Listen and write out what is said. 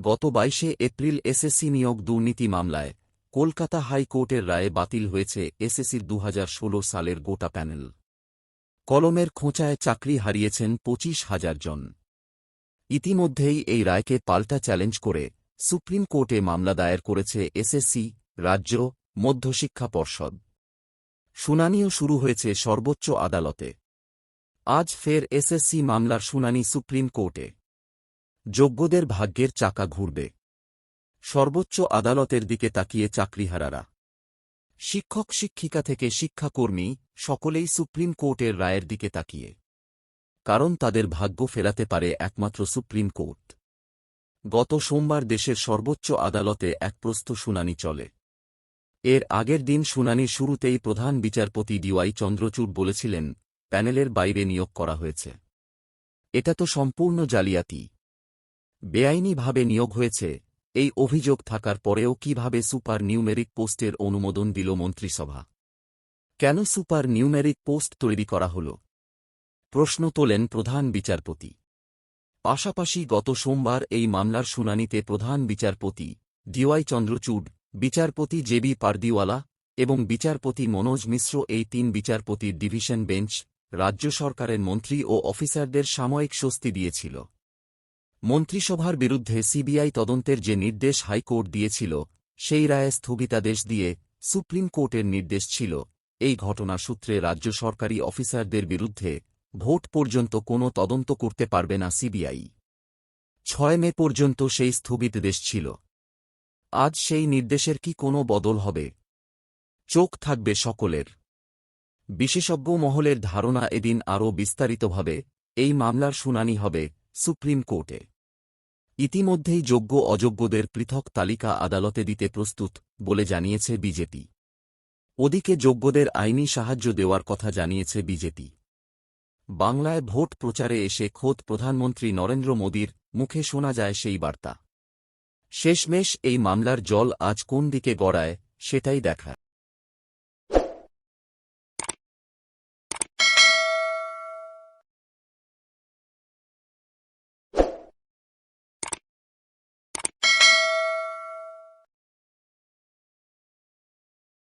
গত বাইশে April SSC নিয়োগ দুর্নীতি মামলায় কলকাতা হাইকোর্টের রায়ে বাতিল হয়েছে এসএসসির দু হাজার ষোলো সালের গোটা প্যানেল। কলমের খোঁচায় চাকরি হারিয়েছেন পঁচিশ হাজার জন। ইতিমধ্যেই এই রায়কে পাল্টা চ্যালেঞ্জ করে সুপ্রিম কোর্টে মামলা দায়ের করেছে এসএসসি, রাজ্য, মধ্যশিক্ষা পর্ষদ। শুনানিও শুরু হয়েছে সর্বোচ্চ আদালতে। আজ ফের এসএসসি মামলার শুনানি সুপ্রিম কোর্টে। যোগ্যদের ভাগ্যের চাকা ঘুরবে। সর্বোচ্চ আদালতের দিকে তাকিয়ে চাকরিহারারা। শিক্ষক শিক্ষিকা থেকে শিক্ষাকর্মী সকলেই সুপ্রিম কোর্টের রায়ের দিকে তাকিয়ে। কারণ তাদের ভাগ্য ফেরাতে পারে একমাত্র সুপ্রিম কোর্ট। গত সোমবার দেশের সর্বোচ্চ আদালতে এক প্রস্থ শুনানি চলে। এর আগের দিন শুনানির শুরুতেই প্রধান বিচারপতি ডিওয়াই চন্দ্রচূড় বলেছিলেন, প্যানেলের বাইরে নিয়োগ করা হয়েছে। এটা তো সম্পূর্ণ জালিয়াতি। বেআইনিভাবে নিয়োগ হয়েছে। এই অভিযোগ থাকার পরেও কীভাবে সুপার নিউমেরিক পোস্টের অনুমোদন দিল মন্ত্রিসভা? কেন সুপার নিউমেরিক পোস্ট তৈরি করা হল? প্রশ্ন তোলেন প্রধান বিচারপতি। পাশাপাশি গত সোমবার এই মামলার শুনানিতে প্রধান বিচারপতি ডিওয়াই চন্দ্রচূড়, বিচারপতি জেবি পারদিওয়ালা এবং বিচারপতি মনোজ মিশ্র এই তিন বিচারপতির ডিভিশন বেঞ্চ, রাজ্য সরকারের মন্ত্রী ও অফিসারদের সাময়িক স্বস্তি দিয়েছিল। মন্ত্রিসভার বিরুদ্ধে সিবিআই তদন্তের যে নির্দেশ হাইকোর্ট দিয়েছিল, সেই রায়ে স্থগিতাদেশ দিয়ে সুপ্রিম কোর্টের নির্দেশ ছিল। এই ঘটনা সূত্রে রাজ্য সরকারি অফিসারদের বিরুদ্ধে ভোট পর্যন্ত কোনো তদন্ত করতে পারবে না সিবিআই। ছয় মে পর্যন্ত সেই স্থগিত দেশ ছিল। আজ সেই নির্দেশের কি কোনো বদল হবে? চোখ থাকবে সকলের। বিশেষজ্ঞ মহলের ধারণা এদিন আরও বিস্তারিতভাবে এই মামলার শুনানি হবে। সুপ্রিম কোর্টে। ইতিমধ্যেই যোগ্য অযোগ্যদের পৃথক তালিকা আদালতে দিতে প্রস্তুত, বলে জানিয়েছে বিজেপি। ওদিকে যোগ্যদের আইনি সাহায্য দেওয়ার কথা জানিয়েছে বিজেপি। বাংলায় ভোট প্রচারে এসে খোদ প্রধানমন্ত্রী নরেন্দ্র মোদীর মুখে শোনা যায় সেই বার্তা। শেষমেশ এই মামলার জল আজ কোন দিকে গড়ায়, সেটাই দেখার।